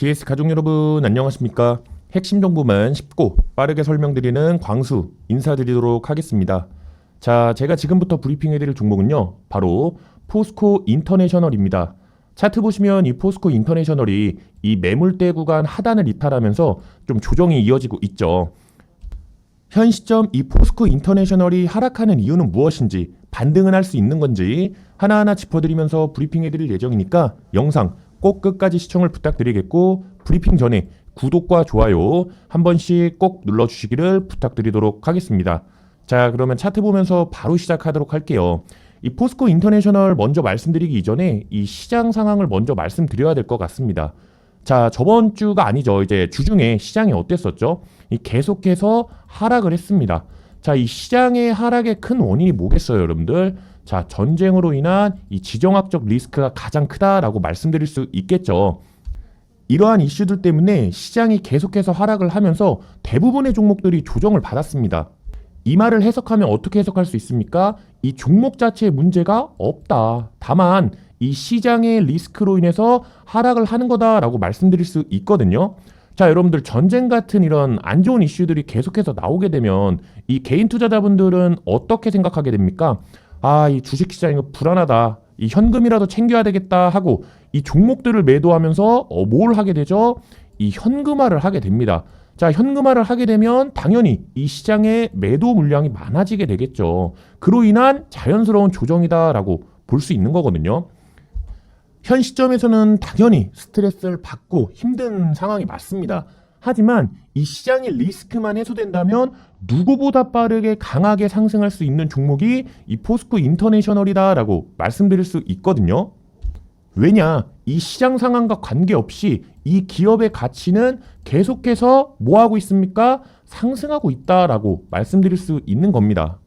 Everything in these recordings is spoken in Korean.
DS 가족 여러분 안녕하십니까? 핵심 정보만 쉽고 빠르게 설명드리는 광수 인사드리도록 하겠습니다. 자, 제가 지금부터 브리핑해드릴 종목은요, 바로 포스코 인터내셔널입니다. 차트 보시면 이 포스코 인터내셔널이 이 매물대 구간 하단을 이탈하면서 좀 조정이 이어지고 있죠. 현 시점 이 포스코 인터내셔널이 하락하는 이유는 무엇인지 반등은 할 수 있는 건지 하나하나 짚어드리면서 브리핑해드릴 예정이니까 영상 꼭 끝까지 시청을 부탁드리겠고 브리핑 전에 구독과 좋아요 한 번씩 꼭 눌러주시기를 부탁드리도록 하겠습니다. 자 그러면 차트 보면서 바로 시작하도록 할게요. 이 포스코 인터내셔널 먼저 말씀드리기 이전에 이 시장 상황을 먼저 말씀드려야 될 것 같습니다. 자, 저번 주가 아니죠. 이제 주중에 시장이 어땠었죠? 이 계속해서 하락을 했습니다. 자, 이 시장의 하락의 큰 원인이 뭐겠어요, 여러분들? 자, 전쟁으로 인한 이 지정학적 리스크가 가장 크다라고 말씀드릴 수 있겠죠. 이러한 이슈들 때문에 시장이 계속해서 하락을 하면서 대부분의 종목들이 조정을 받았습니다. 이 말을 해석하면 어떻게 해석할 수 있습니까? 이 종목 자체에 문제가 없다. 다만 이 시장의 리스크로 인해서 하락을 하는 거다라고 말씀드릴 수 있거든요. 자, 여러분들 전쟁 같은 이런 안 좋은 이슈들이 계속해서 나오게 되면 이 개인 투자자분들은 어떻게 생각하게 됩니까? 아, 이 주식 시장 이거 불안하다. 이 현금이라도 챙겨야 되겠다 하고 이 종목들을 매도하면서 어, 뭘 하게 되죠? 이 현금화를 하게 됩니다. 자, 현금화를 하게 되면 당연히 이 시장의 매도 물량이 많아지게 되겠죠. 그로 인한 자연스러운 조정이다라고 볼 수 있는 거거든요. 현 시점에서는 당연히 스트레스를 받고 힘든 상황이 맞습니다. 하지만 이 시장의 리스크만 해소된다면 누구보다 빠르게 강하게 상승할 수 있는 종목이 이 포스코 인터내셔널이다라고 말씀드릴 수 있거든요. 왜냐? 이 시장 상황과 관계없이 이 기업의 가치는 계속해서 뭐 하고 있습니까? 상승하고 있다라고 말씀드릴 수 있는 겁니다.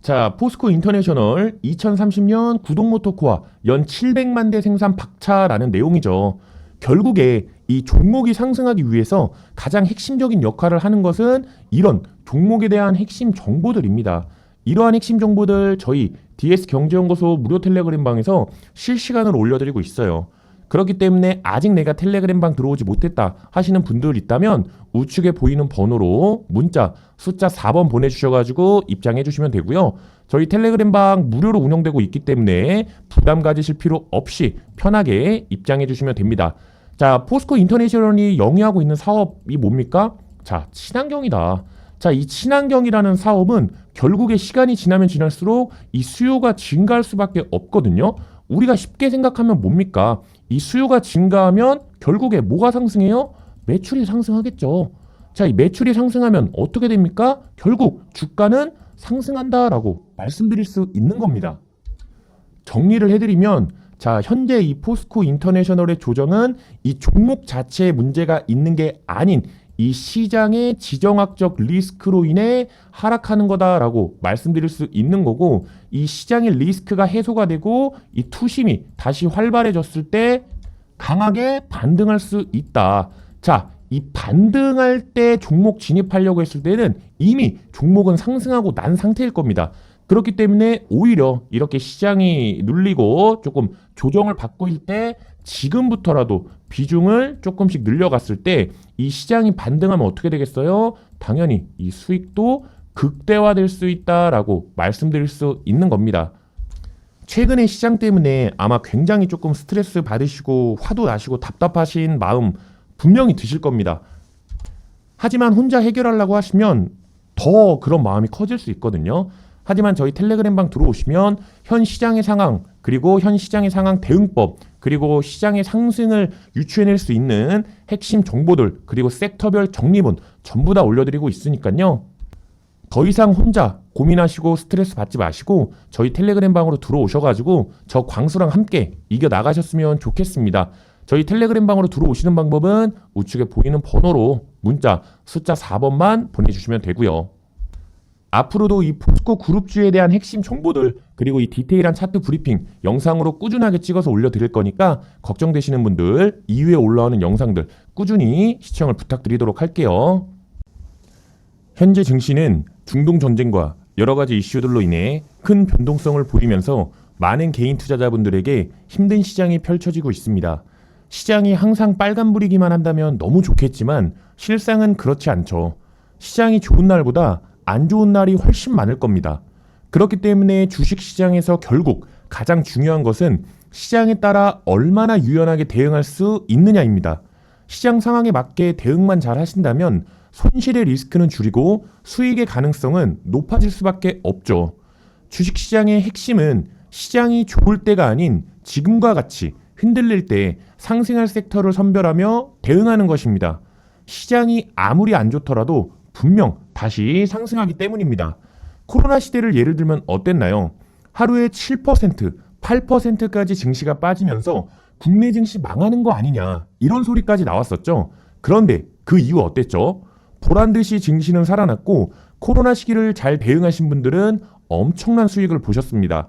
자, 포스코 인터내셔널 2030년 구동 모터코아 연 700만 대 생산 박차라는 내용이죠. 결국에 이 종목이 상승하기 위해서 가장 핵심적인 역할을 하는 것은 이런 종목에 대한 핵심 정보들입니다. 이러한 핵심 정보들 저희 DS 경제연구소 무료 텔레그램 방에서 실시간으로 올려드리고 있어요. 그렇기 때문에 아직 내가 텔레그램 방 들어오지 못했다 하시는 분들 있다면 우측에 보이는 번호로 문자 숫자 4번 보내주셔가지고 입장해 주시면 되고요. 저희 텔레그램 방 무료로 운영되고 있기 때문에 부담 가지실 필요 없이 편하게 입장해 주시면 됩니다. 자, 포스코 인터내셔널이 영위하고 있는 사업이 뭡니까? 자, 친환경이다. 자, 이 친환경이라는 사업은 결국에 시간이 지나면 지날수록 이 수요가 증가할 수밖에 없거든요. 우리가 쉽게 생각하면 뭡니까? 이 수요가 증가하면 결국에 뭐가 상승해요? 매출이 상승하겠죠. 자, 이 매출이 상승하면 어떻게 됩니까? 결국 주가는 상승한다라고 말씀드릴 수 있는 겁니다. 정리를 해드리면 자, 현재 이 포스코 인터내셔널의 조정은 이 종목 자체에 문제가 있는 게 아닌 이 시장의 지정학적 리스크로 인해 하락하는 거다라고 말씀드릴 수 있는 거고 이 시장의 리스크가 해소가 되고 이 투심이 다시 활발해졌을 때 강하게 반등할 수 있다. 자, 이 반등할 때 종목 진입하려고 했을 때는 이미 종목은 상승하고 난 상태일 겁니다. 그렇기 때문에 오히려 이렇게 시장이 눌리고 조금 조정을 받고 있을 때 지금부터라도 비중을 조금씩 늘려갔을 때 이 시장이 반등하면 어떻게 되겠어요? 당연히 이 수익도 극대화될 수 있다라고 말씀드릴 수 있는 겁니다. 최근에 시장 때문에 아마 굉장히 조금 스트레스 받으시고 화도 나시고 답답하신 마음 분명히 드실 겁니다. 하지만 혼자 해결하려고 하시면 더 그런 마음이 커질 수 있거든요. 하지만 저희 텔레그램방 들어오시면 현 시장의 상황 그리고 현 시장의 상황 대응법 그리고 시장의 상승을 유추해낼 수 있는 핵심 정보들 그리고 섹터별 정리문 전부 다 올려드리고 있으니까요. 더 이상 혼자 고민하시고 스트레스 받지 마시고 저희 텔레그램 방으로 들어오셔가지고 저 광수랑 함께 이겨 나가셨으면 좋겠습니다. 저희 텔레그램 방으로 들어오시는 방법은 우측에 보이는 번호로 문자 숫자 4번만 보내주시면 되고요. 앞으로도 이 포스코 그룹주에 대한 핵심 정보들 그리고 이 디테일한 차트 브리핑 영상으로 꾸준하게 찍어서 올려드릴 거니까 걱정되시는 분들 이후에 올라오는 영상들 꾸준히 시청을 부탁드리도록 할게요. 현재 증시는 중동 전쟁과 여러 가지 이슈들로 인해 큰 변동성을 보이면서 많은 개인 투자자분들에게 힘든 시장이 펼쳐지고 있습니다. 시장이 항상 빨간불이기만 한다면 너무 좋겠지만 실상은 그렇지 않죠. 시장이 좋은 날보다 안 좋은 날이 훨씬 많을 겁니다. 그렇기 때문에 주식 시장에서 결국 가장 중요한 것은 시장에 따라 얼마나 유연하게 대응할 수 있느냐입니다. 시장 상황에 맞게 대응만 잘 하신다면 손실의 리스크는 줄이고 수익의 가능성은 높아질 수밖에 없죠. 주식 시장의 핵심은 시장이 좋을 때가 아닌 지금과 같이 흔들릴 때 상승할 섹터를 선별하며 대응하는 것입니다. 시장이 아무리 안 좋더라도 분명 다시 상승하기 때문입니다. 코로나 시대를 예를 들면 어땠나요? 하루에 7%, 8%까지 증시가 빠지면서 국내 증시 망하는 거 아니냐 이런 소리까지 나왔었죠. 그런데 그 이후 어땠죠? 보란 듯이 증시는 살아났고 코로나 시기를 잘 대응하신 분들은 엄청난 수익을 보셨습니다.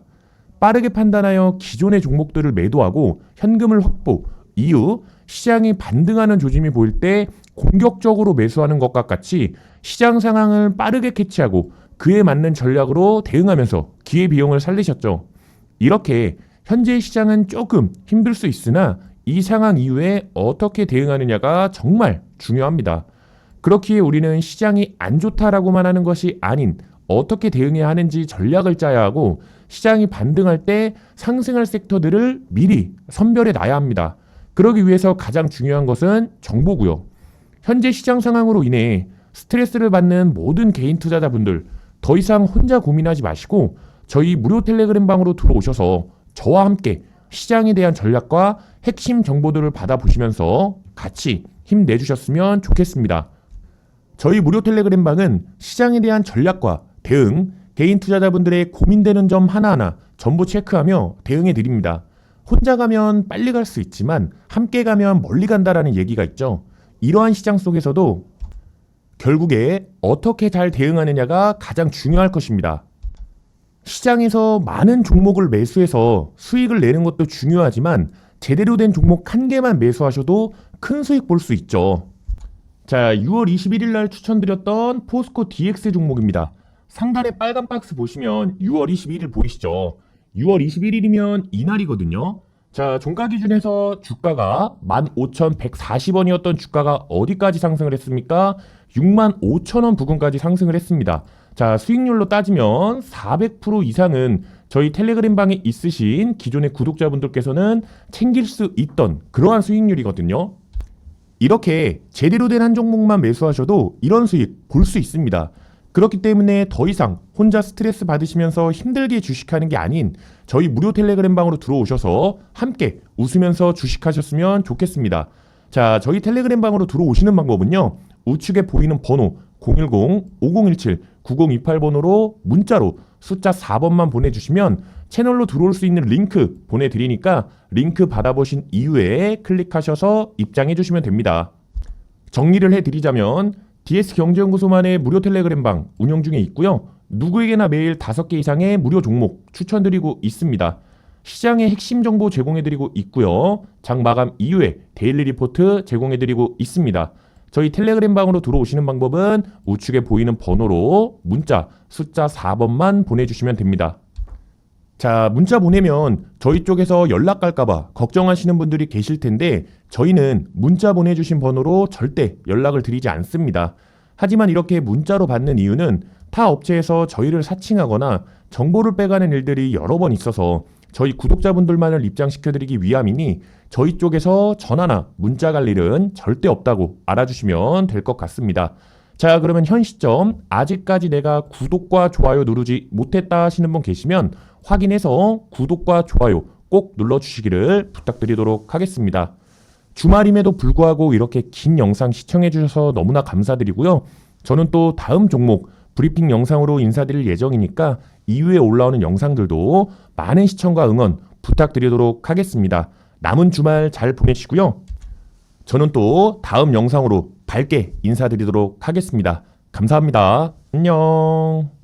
빠르게 판단하여 기존의 종목들을 매도하고 현금을 확보 이후 시장이 반등하는 조짐이 보일 때 공격적으로 매수하는 것과 같이 시장 상황을 빠르게 캐치하고 그에 맞는 전략으로 대응하면서 기회 비용을 살리셨죠. 이렇게 현재 시장은 조금 힘들 수 있으나 이 상황 이후에 어떻게 대응하느냐가 정말 중요합니다. 그렇기에 우리는 시장이 안 좋다라고만 하는 것이 아닌 어떻게 대응해야 하는지 전략을 짜야 하고 시장이 반등할 때 상승할 섹터들을 미리 선별해 놔야 합니다. 그러기 위해서 가장 중요한 것은 정보고요. 현재 시장 상황으로 인해 스트레스를 받는 모든 개인 투자자분들 더 이상 혼자 고민하지 마시고 저희 무료 텔레그램 방으로 들어오셔서 저와 함께 시장에 대한 전략과 핵심 정보들을 받아보시면서 같이 힘내주셨으면 좋겠습니다. 저희 무료 텔레그램 방은 시장에 대한 전략과 대응, 개인 투자자분들의 고민되는 점 하나하나 전부 체크하며 대응해 드립니다. 혼자 가면 빨리 갈 수 있지만 함께 가면 멀리 간다라는 얘기가 있죠. 이러한 시장 속에서도 결국에 어떻게 잘 대응하느냐가 가장 중요할 것입니다. 시장에서 많은 종목을 매수해서 수익을 내는 것도 중요하지만 제대로 된 종목 한 개만 매수하셔도 큰 수익 볼 수 있죠. 자, 6월 21일 날 추천드렸던 포스코 DX 종목입니다. 상단에 빨간 박스 보시면 6월 21일 보이시죠? 6월 21일이면 이날이거든요. 자, 종가 기준에서 주가가 15,140원이었던 주가가 어디까지 상승을 했습니까? 65,000원 부근까지 상승을 했습니다. 자, 수익률로 따지면 400% 이상은 저희 텔레그램 방에 있으신 기존의 구독자분들께서는 챙길 수 있던 그러한 수익률이거든요. 이렇게 제대로 된 한 종목만 매수하셔도 이런 수익 볼 수 있습니다. 그렇기 때문에 더 이상 혼자 스트레스 받으시면서 힘들게 주식하는 게 아닌 저희 무료 텔레그램 방으로 들어오셔서 함께 웃으면서 주식하셨으면 좋겠습니다. 자, 저희 텔레그램 방으로 들어오시는 방법은요. 우측에 보이는 번호 010-5017-9028 번호로 문자로 숫자 4번만 보내주시면 채널로 들어올 수 있는 링크 보내드리니까 링크 받아보신 이후에 클릭하셔서 입장해 주시면 됩니다. 정리를 해드리자면 DS 경제연구소만의 무료 텔레그램 방 운영 중에 있고요. 누구에게나 매일 5개 이상의 무료 종목 추천드리고 있습니다. 시장의 핵심 정보 제공해드리고 있고요. 장 마감 이후에 데일리 리포트 제공해드리고 있습니다. 저희 텔레그램 방으로 들어오시는 방법은 우측에 보이는 번호로 문자 숫자 4번만 보내주시면 됩니다. 자, 문자 보내면 저희 쪽에서 연락 갈까봐 걱정하시는 분들이 계실 텐데 저희는 문자 보내주신 번호로 절대 연락을 드리지 않습니다. 하지만 이렇게 문자로 받는 이유는 타 업체에서 저희를 사칭하거나 정보를 빼가는 일들이 여러 번 있어서 저희 구독자분들만을 입장시켜드리기 위함이니 저희 쪽에서 전화나 문자 갈 일은 절대 없다고 알아주시면 될 것 같습니다. 자, 그러면 현 시점 아직까지 내가 구독과 좋아요 누르지 못했다 하시는 분 계시면 확인해서 구독과 좋아요 꼭 눌러주시기를 부탁드리도록 하겠습니다. 주말임에도 불구하고 이렇게 긴 영상 시청해주셔서 너무나 감사드리고요. 저는 또 다음 종목 브리핑 영상으로 인사드릴 예정이니까 이후에 올라오는 영상들도 많은 시청과 응원 부탁드리도록 하겠습니다. 남은 주말 잘 보내시고요. 저는 또 다음 영상으로 밝게 인사드리도록 하겠습니다. 감사합니다. 안녕.